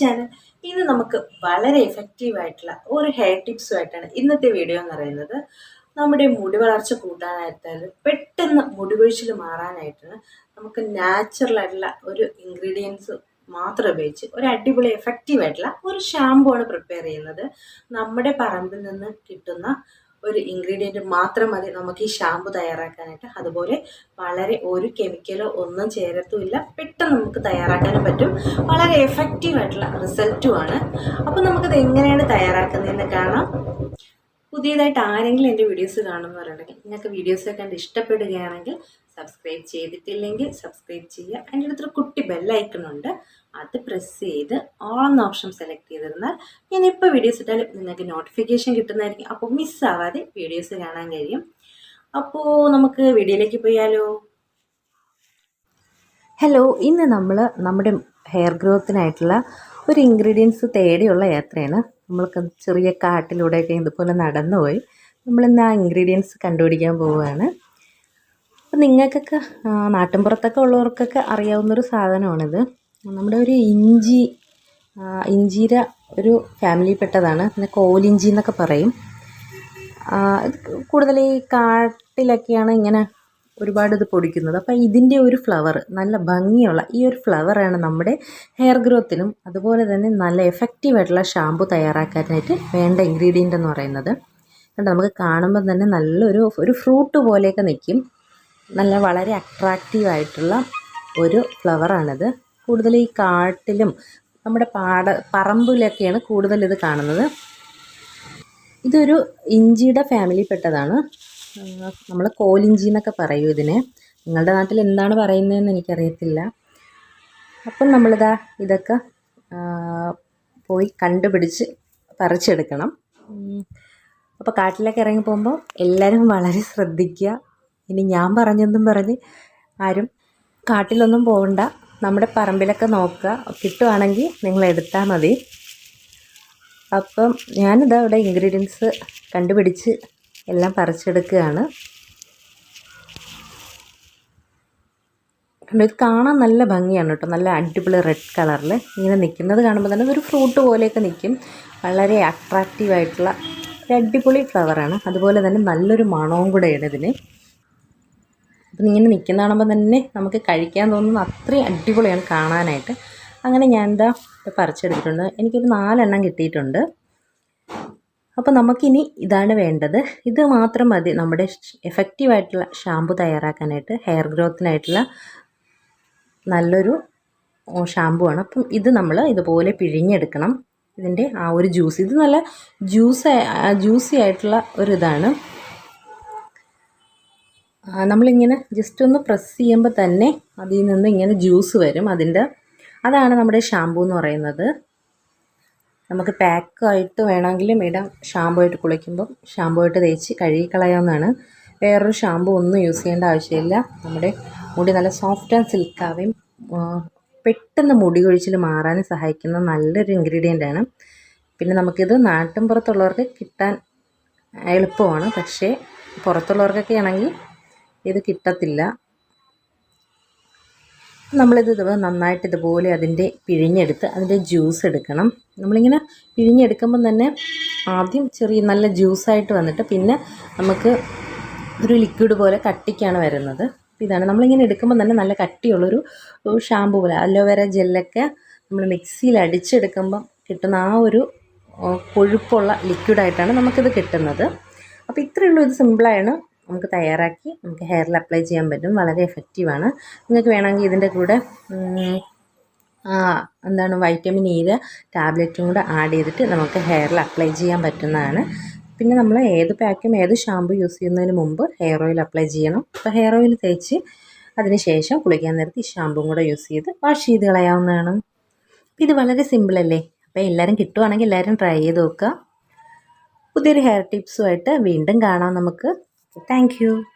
Channel ഇന്ന് നമുക്ക് വളരെ എഫക്റ്റീവ് ആയിട്ടുള്ള ഒരു ഹെയർ ടിപ്സുമായിട്ടാണ് ഇന്നത്തെ വീഡിയോ എന്ന് പറയുന്നത്. നമ്മുടെ മുടി വളർച്ച കൂട്ടാനായിട്ടാലും പെട്ടെന്ന് മുടിവീഴ്ചയിൽ മാറാനായിട്ടാണ് നമുക്ക് നാച്ചുറൽ ആയിട്ടുള്ള ഒരു ഇൻഗ്രീഡിയൻസ് മാത്രം ഉപയോഗിച്ച് ഒരു അടിപൊളി എഫക്റ്റീവ് ആയിട്ടുള്ള ഒരു ഷാമ്പു ആണ് പ്രിപ്പയർ ചെയ്യുന്നത്. നമ്മുടെ പറമ്പിൽ നിന്ന് കിട്ടുന്ന ഒരു ഇൻഗ്രീഡിയന്റ് മാത്രം മതി. നമുക്ക് ഈ ഷാമ്പു തയ്യാറാക്കാനായിട്ട്. അതുപോലെ വളരെ ഒരു കെമിക്കലോ ഒന്നും ചേരത്തുമില്ല. പെട്ടെന്ന് നമുക്ക് തയ്യാറാക്കാനും പറ്റും. വളരെ എഫക്റ്റീവ് ആയിട്ടുള്ള റിസൾട്ടുമാണ് അപ്പോൾ നമുക്കത് എങ്ങനെയാണ് തയ്യാറാക്കുന്നതെന്ന് കാണാം. പുതിയതായിട്ട് ആരെങ്കിലും എന്റെ വീഡിയോസ് കാണുന്നവരുണ്ടെങ്കിൽ നിങ്ങൾക്ക് വീഡിയോസ് കണ്ട് ഇഷ്ടപ്പെടുകയാണെങ്കിൽ സബ്സ്ക്രൈബ് ചെയ്തിട്ടില്ലെങ്കിൽ സബ്സ്ക്രൈബ് ചെയ്യുക. അതിന്റെ അടുത്തൊരു കുട്ടി ബെല്ലൈക്കണുണ്ട് അത് പ്രസ് ചെയ്ത് ഓൾ എന്ന ഓപ്ഷൻ സെലക്ട് ചെയ്തിരുന്നാൽ ഞാൻ ഇപ്പോൾ വീഡിയോസ് ഇട്ടാലും നിങ്ങൾക്ക് നോട്ടിഫിക്കേഷൻ കിട്ടുന്നതായിരിക്കും. അപ്പോൾ മിസ്സാവാതെ വീഡിയോസ് കാണാൻ കഴിയും. അപ്പോൾ നമുക്ക് വീഡിയോയിലേക്ക് പോയാലോ? ഹലോ ഇന്ന് നമ്മൾ നമ്മുടെ ഹെയർ ഗ്രോത്തിനായിട്ടുള്ള ഒരു ഇൻഗ്രീഡിയൻസ് തേടിയുള്ള യാത്രയാണ് നമ്മൾക്ക് ചെറിയ കാട്ടിലൂടെയൊക്കെ ഇതുപോലെ നടന്നു പോയി നമ്മളിന്ന് ആ ഇൻഗ്രീഡിയൻസ് കണ്ടുപിടിക്കാൻ പോവുകയാണ്. അപ്പം നിങ്ങൾക്കൊക്കെ നാട്ടിൻപുറത്തൊക്കെ ഉള്ളവർക്കൊക്കെ അറിയാവുന്നൊരു സാധനമാണിത്. നമ്മുടെ ഒരു ഇഞ്ചി ഇഞ്ചീര ഒരു ഫാമിലിയിൽപ്പെട്ടതാണ്. പിന്നെ കോലിഞ്ചി എന്നൊക്കെ പറയും. കൂടുതൽ ഈ കാട്ടിലൊക്കെയാണ് ഇങ്ങനെ ഒരുപാട് ഇത് പൊടിക്കുന്നത്. അപ്പോൾ ഇതിന്റെ ഒരു ഫ്ലവർ നല്ല ഭംഗിയുള്ള ഈ ഒരു ഫ്ലവറാണ് നമ്മുടെ ഹെയർ ഗ്രോത്തിനും അതുപോലെ തന്നെ നല്ല എഫക്റ്റീവായിട്ടുള്ള ഷാമ്പു തയ്യാറാക്കാനായിട്ട് വേണ്ട ഇൻഗ്രീഡിയന്റ് എന്ന് പറയുന്നത്. കണ്ടോ നമുക്ക് കാണുമ്പോൾ തന്നെ നല്ലൊരു ഒരു ഫ്രൂട്ട് പോലെയൊക്കെ നിൽക്കും നല്ല വളരെ അട്രാക്റ്റീവ് ആയിട്ടുള്ള ഒരു ഫ്ലവറാണിത് കൂടുതൽ ഈ കാട്ടിലും നമ്മുടെ പാട പറമ്പിലൊക്കെയാണ് കൂടുതൽ ഇത് കാണുന്നത്. ഇതൊരു ഇഞ്ചിയുടെ ഫാമിലിയിൽപ്പെട്ടതാണ് നമ്മൾ കോലിഞ്ചി എന്നൊക്കെ പറയും ഇതിനെ. നിങ്ങളുടെ നാട്ടിൽ എന്താണ് പറയുന്നതെന്ന് എനിക്കറിയത്തില്ല. അപ്പം നമ്മളിതാ ഇതൊക്കെ പോയി കണ്ടുപിടിച്ച് പറിച്ചെടുക്കണം. അപ്പോൾ കാട്ടിലേക്ക് ഇറങ്ങി പോകുമ്പോൾ എല്ലാവരും വളരെ ശ്രദ്ധിക്കുക. ഇനി ഞാൻ പറഞ്ഞെന്നും പറഞ്ഞ് ആരും കാട്ടിലൊന്നും പോകണ്ട നമ്മുടെ പറമ്പിലൊക്കെ നോക്കുക. കിട്ടുവാണെങ്കിൽ നിങ്ങൾ എടുത്താൽ മതി. അപ്പം ഞാനിതാ ഇവിടെ ഇൻഗ്രീഡിയൻസ് കണ്ടുപിടിച്ച് എല്ലാം പറിച്ചെടുക്കുകയാണ്. കണ്ടോ ഇത് കാണാൻ നല്ല ഭംഗിയാണ് കേട്ടോ. നല്ല അടിപൊളി റെഡ് കളറിൽ ഇങ്ങനെ നിൽക്കുന്നത് കാണുമ്പോൾ തന്നെ ഒരു ഫ്രൂട്ട് പോലെയൊക്കെ നിൽക്കും. വളരെ അട്രാക്റ്റീവായിട്ടുള്ള ഒരു അടിപൊളി ഫ്ലവറാണ് അതുപോലെ തന്നെ നല്ലൊരു മണവും കൂടെയാണ് ഇതിന്. അപ്പം ഇങ്ങനെ നിൽക്കുന്ന കാണുമ്പോൾ തന്നെ നമുക്ക് കഴിക്കാൻ തോന്നുന്ന അത്രയും അടിപൊളിയാണ് കാണാനായിട്ട്. അങ്ങനെ ഞാൻ എന്താ പറിച്ചെടുത്തിട്ടുണ്ട്. എനിക്കൊരു നാലെണ്ണം കിട്ടിയിട്ടുണ്ട്. അപ്പോൾ നമുക്കിനി ഇതാണ് വേണ്ടത്. ഇത് മാത്രം മതി. നമ്മുടെ എഫക്റ്റീവായിട്ടുള്ള ഷാമ്പു തയ്യാറാക്കാനായിട്ട് ഹെയർ ഗ്രോത്തിനായിട്ടുള്ള നല്ലൊരു ഷാമ്പു ആണ്. അപ്പം ഇത് നമ്മൾ ഇതുപോലെ പിഴിഞ്ഞെടുക്കണം. ഇതിന്റെ ആ ഒരു ജ്യൂസ് ഇത് നല്ല ജ്യൂസ് ജ്യൂസി ആയിട്ടുള്ള ഒരു ഇതാണ്. ആ, നമ്മളിങ്ങനെ ജസ്റ്റ് ഒന്ന് പ്രസ് ചെയ്യുമ്പോൾ തന്നെ അതിൽ നിന്ന് ഇങ്ങനെ ജ്യൂസ് വരും. അതിന്റെ അതാണ് നമ്മുടെ ഷാമ്പു എന്ന് പറയുന്നത്. നമുക്ക് പാക്കായിട്ട് വേണമെങ്കിലും ഇടാം. ഷാമ്പു ആയിട്ട് കുളിക്കുമ്പം ഷാമ്പു ആയിട്ട് തേച്ച് കഴുകിക്കളയാവുന്നതാണ് വേറൊരു ഷാമ്പു ഒന്നും യൂസ് ചെയ്യേണ്ട ആവശ്യമില്ല. നമ്മുടെ മുടി നല്ല സോഫ്റ്റ് ആൻഡ് സിൽക്കാവുകയും പെട്ടെന്ന് മുടി കൊഴിച്ചിൽ മാറാൻ സഹായിക്കുന്ന നല്ലൊരു ഇൻഗ്രീഡിയന്റ് ആണ്. പിന്നെ നമുക്കിത് നാട്ടിൻ പുറത്തുള്ളവർക്ക് കിട്ടാൻ എളുപ്പമാണ്. പക്ഷേ പുറത്തുള്ളവർക്കൊക്കെ ആണെങ്കിൽ ഇത് കിട്ടത്തില്ല. നമ്മളിത് നന്നായിട്ട് ഇതുപോലെ അതിന്റെ പിഴിഞ്ഞെടുത്ത് അതിന്റെ ജ്യൂസ് എടുക്കണം. നമ്മളിങ്ങനെ പിഴിഞ്ഞെടുക്കുമ്പം തന്നെ ആദ്യം ചെറിയ നല്ല ജ്യൂസായിട്ട് വന്നിട്ട് പിന്നെ നമുക്ക് ഒരു ലിക്വിഡ് പോലെ കട്ടിക്കാണ് വരുന്നത്. ഇതാണ് നമ്മളിങ്ങനെ എടുക്കുമ്പോൾ തന്നെ നല്ല കട്ടിയുള്ളൊരു ഷാമ്പു പോലെ. അലോവേര ജെല്ലൊക്കെ നമ്മൾ മിക്സിയിൽ അടിച്ചെടുക്കുമ്പം കിട്ടുന്ന ആ ഒരു കൊഴുപ്പുള്ള ലിക്വിഡായിട്ടാണ് നമുക്കിത് കിട്ടുന്നത്. അപ്പോൾ ഇത്രയേ ഉള്ളൂ ഇത് സിമ്പിളാണ് നമുക്ക് തയ്യാറാക്കി നമുക്ക് ഹെയറിൽ അപ്ലൈ ചെയ്യാൻ പറ്റും. വളരെ എഫക്റ്റീവാണ് നിങ്ങൾക്ക് വേണമെങ്കിൽ ഇതിന്റെ കൂടെ എന്താണ് വൈറ്റമിൻ ഇ ടാബ്ലറ്റും കൂടെ ആഡ് ചെയ്തിട്ട് നമുക്ക് ഹെയറിൽ അപ്ലൈ ചെയ്യാൻ പറ്റുന്നതാണ്. പിന്നെ നമ്മൾ ഏത് പാക്കും ഏത് ഷാമ്പു യൂസ് ചെയ്യുന്നതിന് മുമ്പ് ഹെയർ ഓയിൽ അപ്ലൈ ചെയ്യണം. അപ്പോൾ ഹെയർ ഓയിൽ തേച്ച് അതിനുശേഷം കുളിക്കാൻ നേരത്ത് ഈ ഷാമ്പും കൂടെ യൂസ് ചെയ്ത് വാഷ് ചെയ്ത് കളയാവുന്നതാണ്. ഇത് വളരെ സിമ്പിളല്ലേ അപ്പോൾ എല്ലാവരും കിട്ടുവാണെങ്കിൽ എല്ലാവരും ട്രൈ ചെയ്ത് നോക്കുക. പുതിയൊരു ഹെയർ ടിപ്സുമായിട്ട് വീണ്ടും കാണാം നമുക്ക്. Thank you.